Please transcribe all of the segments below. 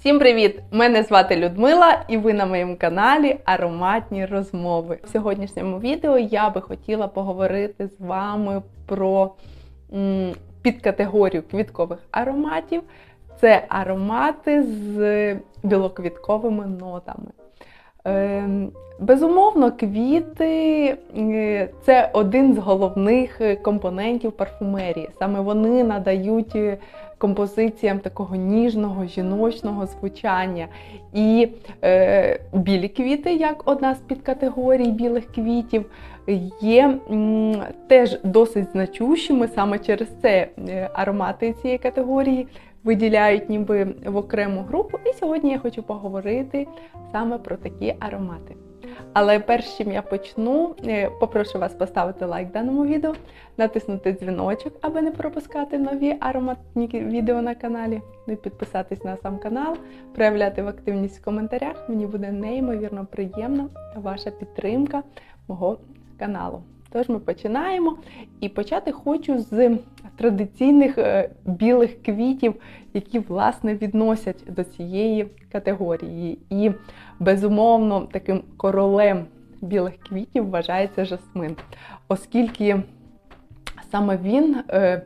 Всім привіт! Мене звати Людмила, і ви на моєму каналі Ароматні розмови. В сьогоднішньому відео я би хотіла поговорити з вами про м, підкатегорію квіткових ароматів. Це аромати з білоквітковими нотами. Ем, Безумовно, квіти е, це один з головних е, компонентів парфумерії. Саме вони надають е, композиціям такого ніжного жіночного звучання. І е, білі квіти, як одна з підкатегорій білих квітів, є м, теж досить значущими саме через це е, аромати цієї категорії виділяють ніби в окрему групу. І сьогодні я хочу поговорити саме про такі аромати. Але перш чим я почну, е, попрошу вас поставити лайк даному відео, натиснути дзвіночок, аби не пропускати нові ароматні відео на каналі, ну і підписатись на сам канал, проявляти в активність в коментарях. Мені буде неймовірно приємна ваша підтримка мого каналу. Тож ми починаємо. І почати хочу з традиційних е, білих квітів, які власне відносять до цієї категорії. І безумовно таким королем білих квітів вважається жасмин, оскільки саме він. е,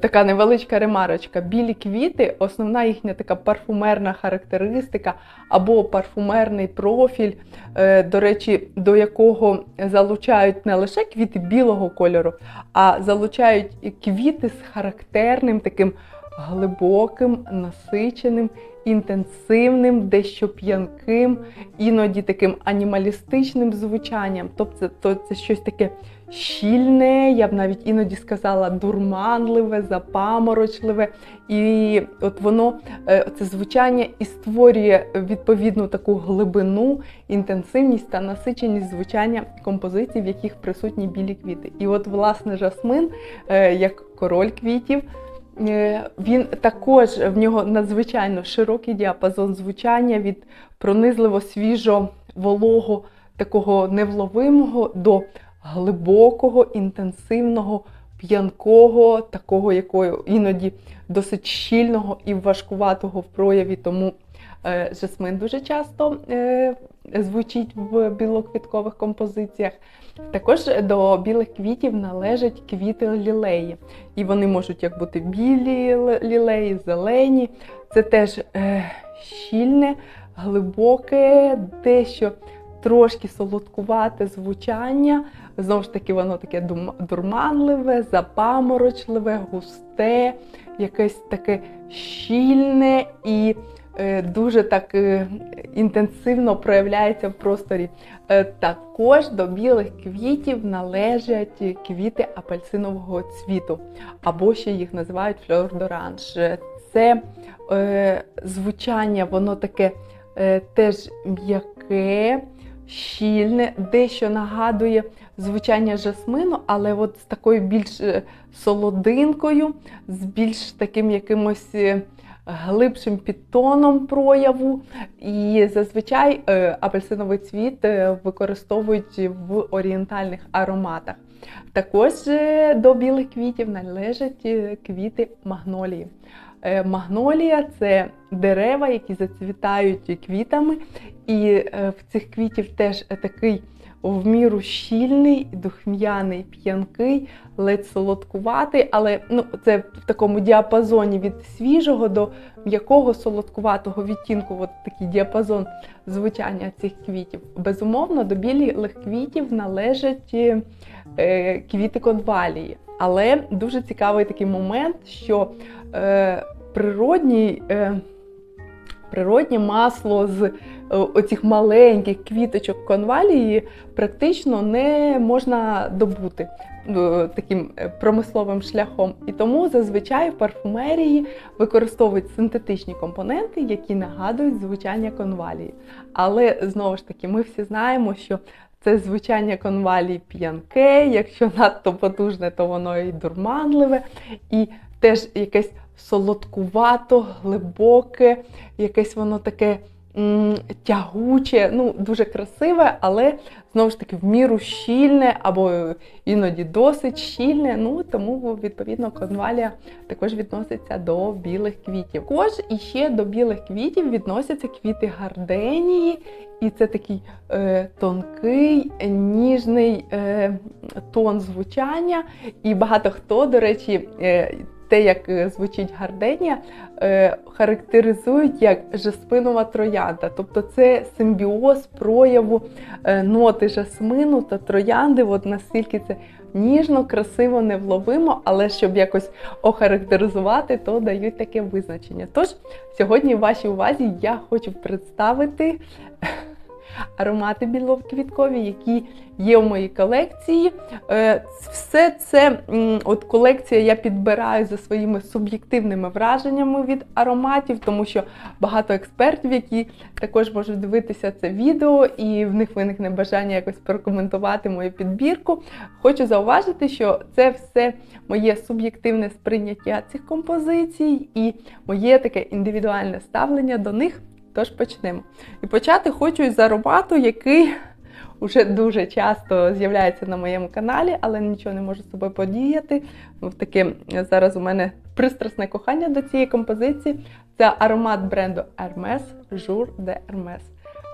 Така невеличка ремарочка. Білі квіти, основна їхня така парфумерна характеристика або парфумерний профіль, е, до речі, до якого залучають не лише квіти білого кольору, а залучають і квіти з характерним таким глибоким, насиченим, інтенсивним, дещо п'янким, іноді таким анімалістичним звучанням. Тобто то це щось таке щільне, я б навіть іноді сказала, дурманливе, запаморочливе. І от воно е, це звучання і створює відповідну таку глибину, інтенсивність та насиченість звучання композицій, в яких присутні білі квіти. І от, власне, жасмин, е, як король квітів. Е, Він також в нього надзвичайно широкий діапазон звучання від пронизливо свіжо волого, такого невловимого до глибокого, інтенсивного, п'янкого, такого якого іноді досить щільного і важкуватого в прояві. Тому е, жасмин дуже часто е, звучить в білоквіткових композиціях. Також до білих квітів належать квіти лілеї. І вони можуть як бути білі лілеї, зелені. Це теж е, щільне, глибоке, дещо трошки солодкувате звучання. Знову ж таки, воно таке дурманливе, запаморочливе, густе, якесь таке щільне і е, дуже так е, інтенсивно проявляється в просторі. Е, також до білих квітів належать квіти апельсинового цвіту, або ще їх називають фльор доранж. Це е, звучання, воно таке е, теж м'яке щільне, дещо нагадує звучання жасмину, але от з такою більш е, солодинкою, з більш таким якимось е, глибшим підтоном прояву. І зазвичай е, апельсиновий цвіт використовують в орієнтальних ароматах. Також до білих квітів належать квіти магнолії. Магнолія це дерева, які зацвітають квітами, і в цих квітів теж такий в міру щільний, духм'яний, п'янкий, ледь солодкуватий, але ну, це в такому діапазоні від свіжого до м'якого солодкуватого відтінку, от такий діапазон звучання цих квітів. Безумовно, до білих квітів належать е, квіти конвалії. Але дуже цікавий такий момент, що е, природній. Е, Природнє масло з оцих маленьких квіточок конвалії практично не можна добути е, таким е, промисловим шляхом. І тому зазвичай в парфумерії використовують синтетичні компоненти, які нагадують звучання конвалії. Але знову ж таки, ми всі знаємо, що це звучання конвалії п'янке, якщо надто потужне, то воно і дурманливе. І теж якесь солодкувато, глибоке, якесь воно таке тягуче, ну, дуже красиве, але знову ж таки в міру щільне або іноді досить щільне. Ну тому відповідно конвалія також відноситься до білих квітів. Також іще до білих квітів відносяться квіти гарденії, і це такий е, тонкий, ніжний е, тон звучання. І багато хто, до речі, е, те, як е, звучить гарденія, е, характеризують як жасминова троянда. Тобто це симбіоз прояву е, ноти жасмину та троянди. От настільки це ніжно, красиво, невловимо, але щоб якось охарактеризувати, то дають таке визначення. Тож сьогодні в вашій увазі я хочу представити аромати білоквіткові, які є в моїй колекції. Е, Все це от колекція я підбираю за своїми суб'єктивними враженнями від ароматів, тому що багато експертів, які також можуть дивитися це відео, і в них виникне бажання якось прокоментувати мою підбірку. Хочу зауважити, що це все моє суб'єктивне сприйняття цих композицій і моє таке індивідуальне ставлення до них. Тож почнемо. І почати хочу із аромату, який вже дуже часто з'являється на моєму каналі, але нічого не можу з собою подіяти. Ну, Таке зараз у мене пристрасне кохання до цієї композиції. Це аромат бренду Hermes Jour de Hermes.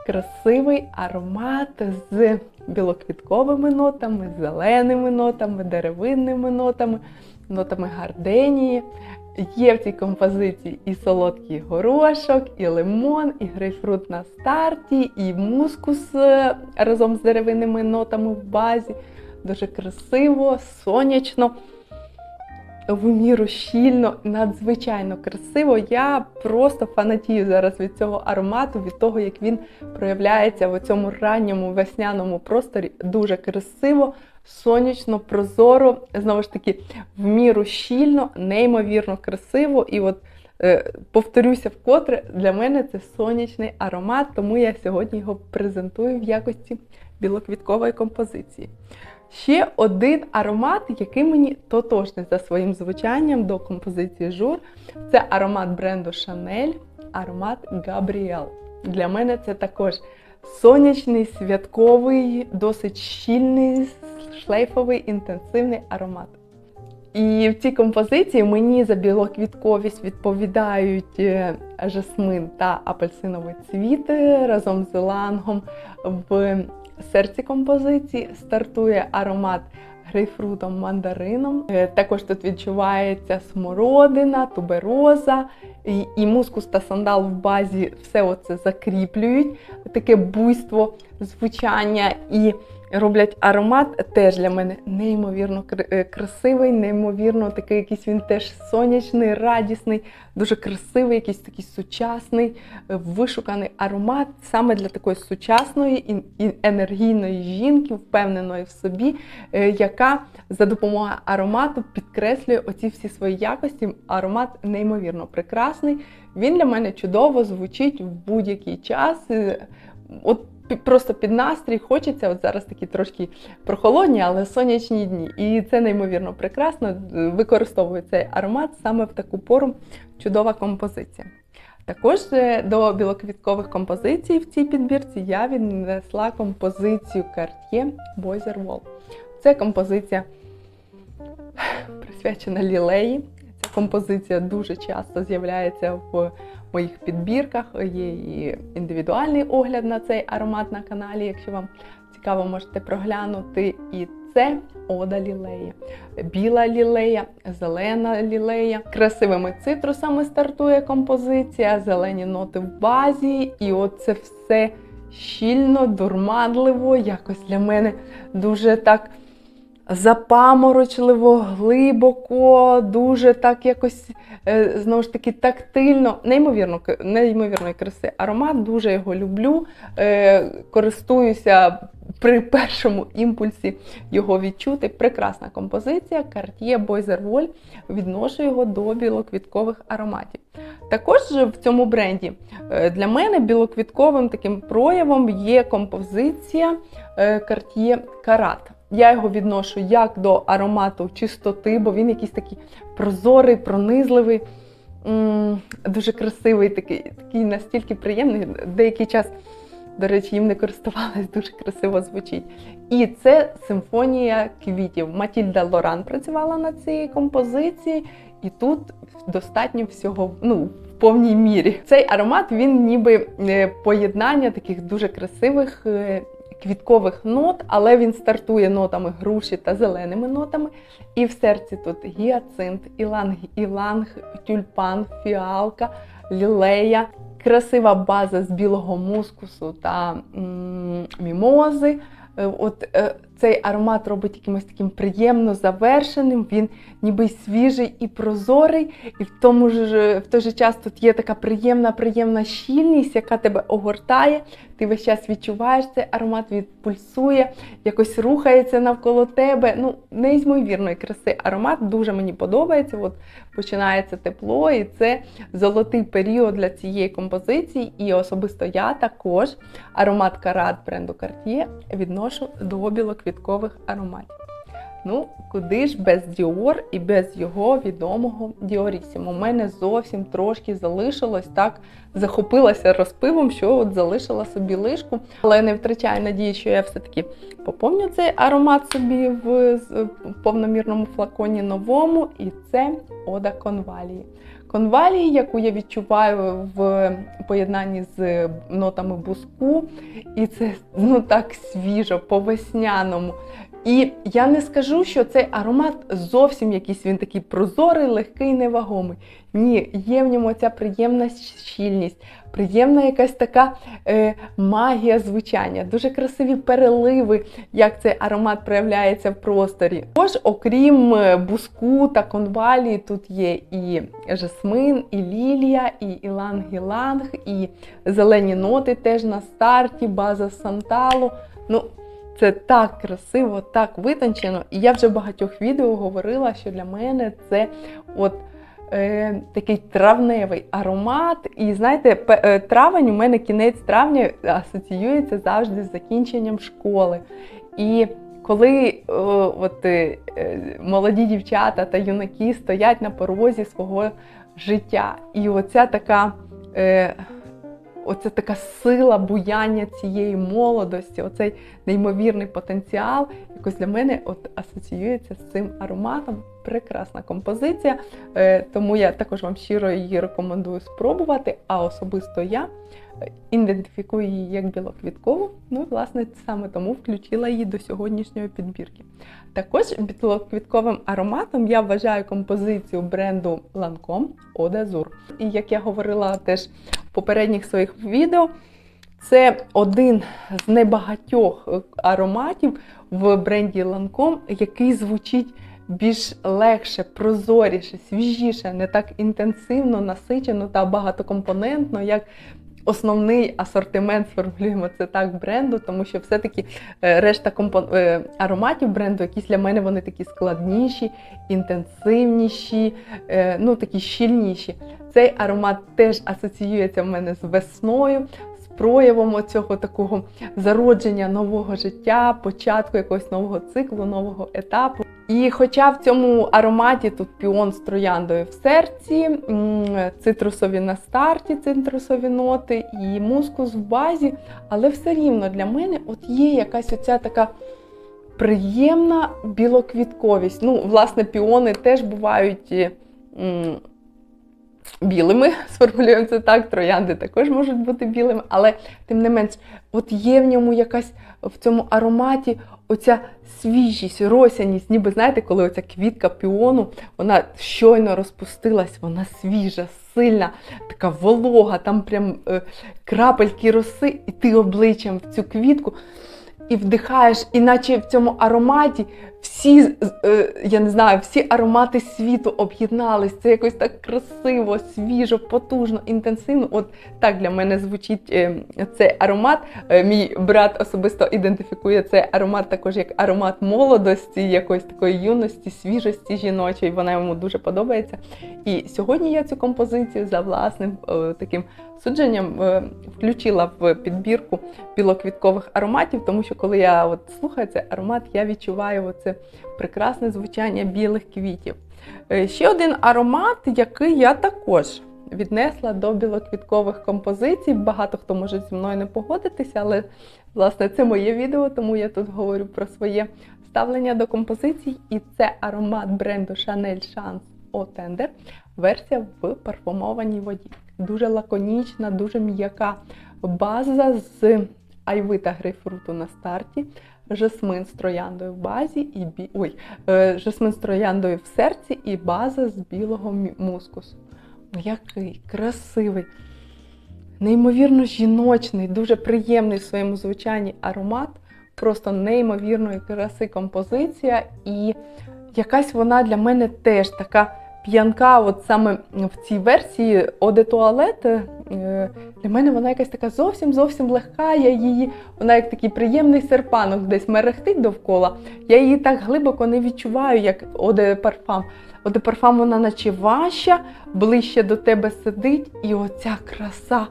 Красивий аромат з білоквітковими нотами, зеленими нотами, деревинними нотами, нотами гарденії. Є в цій композиції і солодкий горошок, і лимон, і грейпфрут на старті, і мускус е, разом з деревинними нотами в базі. Дуже красиво, сонячно, в міру щільно, надзвичайно красиво. Я просто фанатію зараз від цього аромату, від того, як він проявляється в цьому ранньому весняному просторі. Дуже красиво, сонячно, прозоро, знову ж таки, в міру щільно, неймовірно красиво. І от е, повторюся вкотре, для мене це сонячний аромат, тому я сьогодні його презентую в якості білоквіткової композиції. Ще один аромат, який мені тотожний за своїм звучанням до композиції Жур, це аромат бренду Chanel, аромат Gabrielle. Для мене це також сонячний, святковий, досить щільний, шлейфовий, інтенсивний аромат. І в цій композиції мені за білоквітковість відповідають е, жасмин та апельсиновий цвіт разом з лангом. В серці композиції стартує аромат грейпфрутом, мандарином. Е, Також тут відчувається смородина, тубероза. І, і мускус та сандал в базі все оце закріплюють, таке буйство звучання. І роблять аромат теж для мене неймовірно е, красивий, неймовірно такий якийсь він теж сонячний, радісний, дуже красивий, якийсь такий сучасний, е, вишуканий аромат саме для такої сучасної і енергійної жінки, впевненої в собі, е, яка за допомогою аромату підкреслює оці всі свої якості. Аромат неймовірно прекрасний. Він для мене чудово звучить в будь-який час. От просто під настрій хочеться. От зараз такі трошки прохолодні, але сонячні дні. І це неймовірно прекрасно. Використовую цей аромат саме в таку пору. Чудова композиція. Також е, до білоквіткових композицій в цій підбірці я віднесла композицію Cartier Boiser Wall. Це композиція присвячена лілеї. Ця композиція дуже часто з'являється в моїх підбірках. Є і індивідуальний огляд на цей аромат на каналі. Якщо вам цікаво, можете проглянути. І це ода лілеї. Біла лілея, зелена лілея. Красивими цитрусами стартує композиція, зелені ноти в базі. І от це все щільно, дурманливо, якось для мене дуже так запаморочливо, глибоко, дуже так якось е, знову ж таки тактильно, неймовірно, неймовірної краси аромат, дуже його люблю. Е, Користуюся при першому імпульсі його відчути. Прекрасна композиція Cartier Boiser Wall. Відношу його до білоквіткових ароматів. Також в цьому бренді е, для мене білоквітковим таким проявом є композиція Cartier Karat. Я його відношу як до аромату чистоти, бо він якийсь такий прозорий, пронизливий. дуже красивий, такий, такий настільки приємний. Деякий час, до речі, їм не користувалась, дуже красиво звучить. І це симфонія квітів. Матільда Лоран працювала над цією композицією, і тут достатньо всього ну, повній мірі. Цей аромат він ніби е, поєднання таких дуже красивих. Квіткових нот, але він стартує нотами груші та зеленими нотами. І в серці тут гіацинт, іланг, іланг, тюльпан, фіалка, лілея, красива база з білого мускусу та м, мімози. Е, От е, цей аромат робить якимось таким приємно завершеним. Він ніби свіжий і прозорий, і в тому ж в той же час тут є така приємна, приємна щільність, яка тебе огортає. Ти весь час відчуваєш цей аромат, він пульсує, якось рухається навколо тебе. Ну, неймовірної краси аромат дуже мені подобається. От починається тепло, і це золотий період для цієї композиції. І особисто я також аромат Карат бренду Cartier відношу до білоквіткових ароматів. Ну, куди ж без Діор і без його відомого Діорісімо. У мене зовсім трошки залишилось так, захопилася розпивом, що от залишила собі лишку, але не втрачаю надії, що я все-таки поповню цей аромат собі в повномірному флаконі новому, і це Ода Конвалії. Конвалії, яку я відчуваю в поєднанні з нотами буску, і це ну так свіжо, по весняному. І я не скажу, що цей аромат зовсім якийсь він такий прозорий, легкий, невагомий. Ні, є в ньому ця приємна щільність, приємна якась така е, магія звучання, дуже красиві переливи, як цей аромат проявляється в просторі. Також, окрім е, буску та конвалії, тут є і жасмин, і лілія, і іланг-іланг, і зелені ноти теж на старті, база санталу. Ну, це так красиво, так витончено. І я вже в багатьох відео говорила, що для мене це от е, такий травневий аромат. І знаєте, е, травень у мене кінець травня асоціюється завжди з закінченням школи. І коли е, от, е, е, молоді дівчата та юнаки стоять на порозі свого життя, і оця така. Е, Оце така сила буяння цієї молодості, оцей неймовірний потенціал, якось для мене от асоціюється з цим ароматом. Прекрасна композиція, е, тому я також вам щиро її рекомендую спробувати. А особисто я е, ідентифікую її як білоквіткову. Ну, і, власне, саме тому включила її до сьогоднішньої підбірки. Також білоквітковим ароматом я вважаю композицію бренду Lancome Eau. І як я говорила теж попередніх своїх відео, це один з небагатьох е, ароматів в бренді Lancome, який звучить більш легше, прозоріше, свіжіше, не так інтенсивно, насичено та багатокомпонентно, як основний асортимент, сформулюємо це так, бренду, тому що все-таки е, решта компон... е, ароматів бренду, якісь для мене вони такі складніші, інтенсивніші, е, ну такі щільніші. Цей аромат теж асоціюється в мене з весною, проявом цього такого зародження нового життя, початку якогось нового циклу, нового етапу. І хоча в цьому ароматі тут піон з трояндою в серці, цитрусові на старті, цитрусові ноти і мускус в базі, але все рівно для мене от є якась оця така приємна білоквітковість. Ну, власне, піони теж бувають. Білими, сформулюємо це так, троянди також можуть бути білими, але тим не менш, от є в ньому якась в цьому ароматі оця свіжість, росяність, ніби знаєте, коли оця квітка піону, вона щойно розпустилась, вона свіжа, сильна, така волога, там прям е, крапельки роси, і ти обличчям в цю квітку. І вдихаєш, іначе в цьому ароматі всі, е, я не знаю, всі аромати світу об'єднались. Це якось так красиво, свіжо, потужно, інтенсивно. От так для мене звучить е, цей аромат. Е, Мій брат особисто ідентифікує цей аромат також як аромат молодості, якоїсь такої юності, свіжості жіночої. Вона йому дуже подобається. І сьогодні я цю композицію за власним таким судженням включила в підбірку білоквіткових ароматів, тому що коли я от слухаю цей аромат, я відчуваю оце прекрасне звучання білих квітів. Е, Ще один аромат, який я також віднесла до білоквіткових композицій. Багато хто може зі мною не погодитися, але власне це моє відео, тому я тут говорю про своє ставлення до композицій. І це аромат бренду Chanel Chance Eau Tender, версія в парфумованій воді. Дуже лаконічна, дуже м'яка база з айви та грейпфруту на старті. Жасмин з трояндою в базі і бі... Ой, е, жасмин з трояндою в серці і база з білого мускусу. Ну, Який красивий, неймовірно жіночний, дуже приємний в своєму звучанні аромат, просто неймовірної краси композиція. І якась вона для мене теж така п'янка, от саме в цій версії Оде Туалет. е, Для мене вона якась така зовсім зовсім легка. Я її, вона як такий приємний серпанок десь мерехтить довкола. Я її так глибоко не відчуваю, як Оде Парфам. Оде Парфам вона наче важча, ближче до тебе сидить, і оця краса.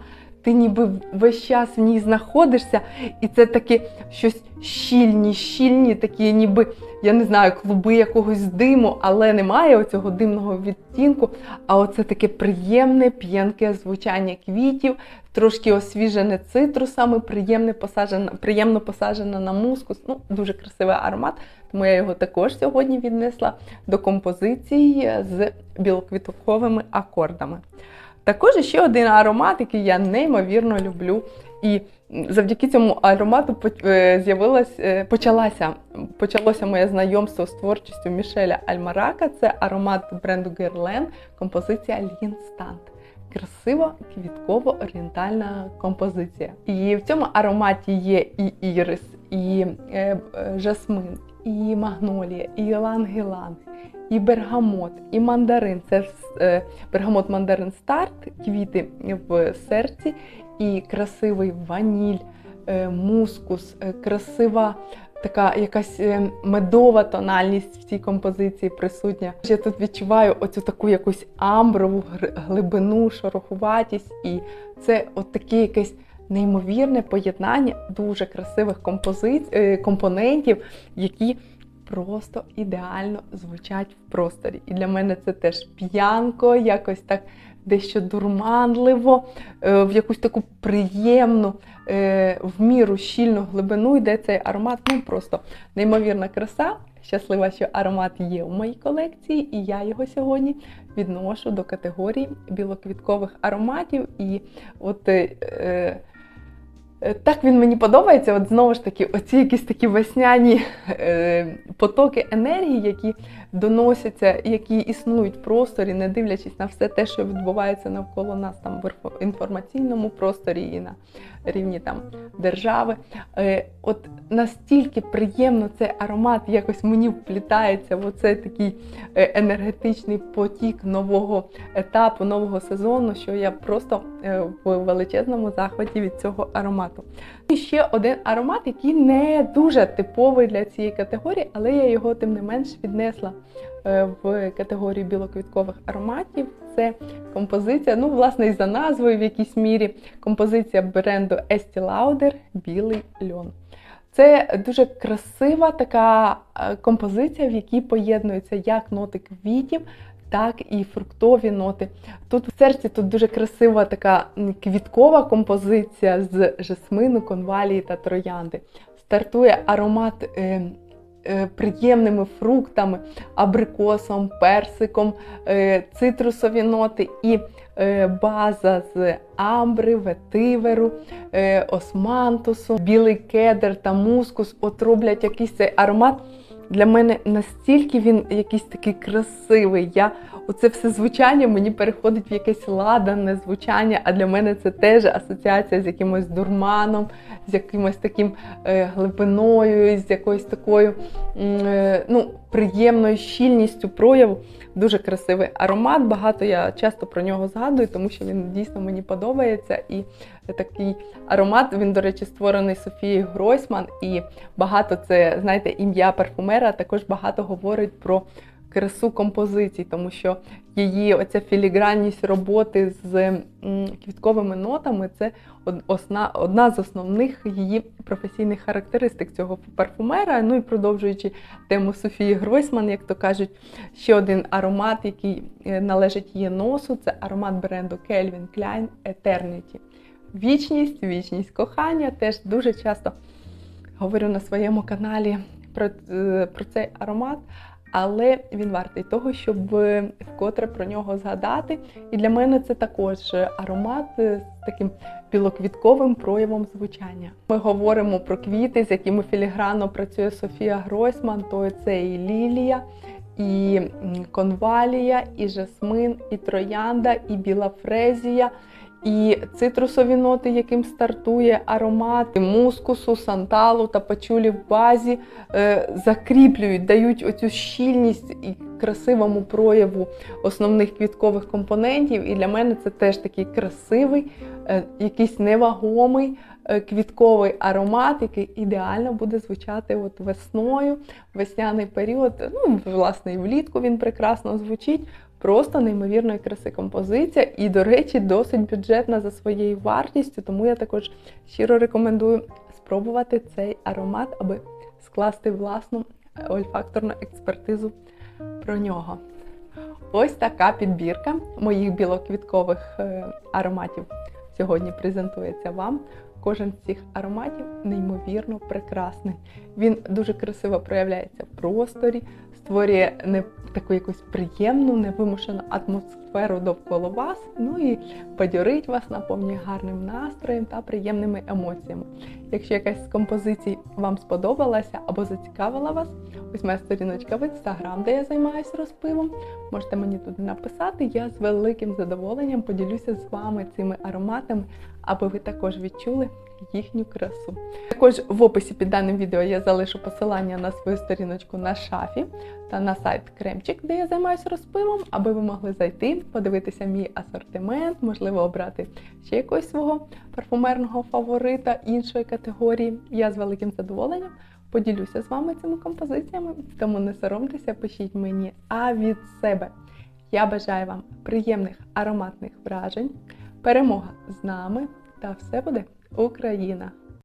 Ти ніби весь час в ній знаходишся, і це таке щось щільні, щільні, такі, ніби, я не знаю, клуби якогось диму, але немає оцього димного відтінку. А оце таке приємне, п'янке звучання квітів, трошки освіжене цитрусами, приємне посаджено, приємно посаджено на мускус. Ну, дуже красивий аромат, тому я його також сьогодні віднесла до композиції з білоквітковими акордами. Також ще один аромат, який я неймовірно люблю. І завдяки цьому аромату е, е, почалася, почалося моє знайомство з творчістю Мішеля Альмарака. Це аромат бренду Guerlain, композиція L'instant. Красива квітково-орієнтальна композиція. І в цьому ароматі є і ірис, і е, жасмин, і магнолія, і іланг-іланг, і бергамот, і мандарин. Це ж, е, бергамот мандарин старт, квіти в серці, і красивий ваніль, е, мускус, е, красива така якась медова тональність в цій композиції присутня. Я тут відчуваю оцю таку якусь амброву глибину, шорохуватість, і це от таке якесь. Неймовірне поєднання дуже красивих композиць, е, компонентів, які просто ідеально звучать в просторі. І для мене це теж п'янко, якось так дещо дурманливо, е, в якусь таку приємну, е, в міру щільну глибину йде цей аромат. Ну просто неймовірна краса. Щаслива, що аромат є у моїй колекції, і я його сьогодні відношу до категорії білоквіткових ароматів. І от Е, Так він мені подобається. От знову ж таки, оці якісь такі весняні е, потоки енергії, які доносяться, які існують в просторі, не дивлячись на все те, що відбувається навколо нас там в інформаційному просторі і на рівні там держави. Е, от настільки приємно цей аромат якось мені вплітається в оцей такий е, енергетичний потік нового етапу, нового сезону, що я просто е, в величезному захваті від цього аромату. І ще один аромат, який не дуже типовий для цієї категорії, але я його тим не менш віднесла е, в категорію білоквіткових ароматів. Це композиція, ну, власне, і за назвою в якійсь мірі, композиція бренду Estee Lauder Білий льон. Це дуже красива така е, композиція, в якій поєднуються як ноти квітів, так і фруктові ноти. Тут в серці тут дуже красива така квіткова композиція з жасмину, конвалії та троянди. Стартує аромат е, е, приємними фруктами, абрикосом, персиком, е, цитрусові ноти і е, база з амбри, ветиверу, османтусу, білий кедр та мускус. От роблять якийсь цей аромат. Для мене настільки він якийсь такий красивий. Я оце все звучання мені переходить в якесь ладане звучання, а для мене це теж асоціація з якимось дурманом, з якимось таким е, глибиною, з якоюсь такою е, ну, приємною щільністю прояву. Дуже красивий аромат. Багато я часто про нього згадую, тому що він дійсно мені подобається. І такий аромат, він, до речі, створений Софією Гройсман, і багато це, знаєте, ім'я парфумера також багато говорить про красу композицій, тому що її оця філігранність роботи з квітковими нотами це од- осна- одна з основних її професійних характеристик цього парфумера. Ну і продовжуючи тему Софії Гройсман, як то кажуть, ще один аромат, який е, належить її носу, це аромат бренду Calvin Klein Eternity. Вічність, вічність кохання. Теж дуже часто говорю на своєму каналі про, е, про цей аромат, але він вартий того, щоб вкотре про нього згадати. І для мене це також аромат з таким білоквітковим проявом звучання. Ми говоримо про квіти, з якими філігранно працює Софія Гройсман, то це і лілія. І конвалія, і жасмин, і троянда, і біла фрезія, і цитрусові ноти, яким стартує аромат мускусу, санталу та пачулі в базі, е, закріплюють, дають оцю щільність і красивому прояву основних квіткових компонентів. І для мене це теж такий красивий, е, якийсь невагомий е, квітковий аромат, який ідеально буде звучати от весною, весняний період. Ну, власне, і влітку він прекрасно звучить. Просто неймовірної краси композиція, і, до речі, досить бюджетна за своєю вартістю, тому я також щиро рекомендую спробувати цей аромат, аби скласти власну ольфакторну експертизу про нього. Ось така підбірка моїх білоквіткових е, ароматів сьогодні презентується вам. Кожен з цих ароматів неймовірно прекрасний. Він дуже красиво проявляється в просторі, створює не таку якусь приємну, невимушену атмосферу довкола вас, ну і бадьорить вас, наповнює гарним настроєм та приємними емоціями. Якщо якась з композицій вам сподобалася або зацікавила вас, ось моя сторіночка в інстаграм, де я займаюся розпивом. Можете мені туди написати. Я з великим задоволенням поділюся з вами цими ароматами, аби ви також відчули їхню красу. Також в описі під даним відео я залишу посилання на свою сторіночку на шафі та на сайт Кремчик, де я займаюся розпивом, аби ви могли зайти, подивитися мій асортимент, можливо, обрати ще якогось свого парфумерного фаворита іншої категорії. Я з великим задоволенням поділюся з вами цими композиціями, тому не соромтеся, пишіть мені. А від себе я бажаю вам приємних ароматних вражень, перемога з нами та все буде Україна!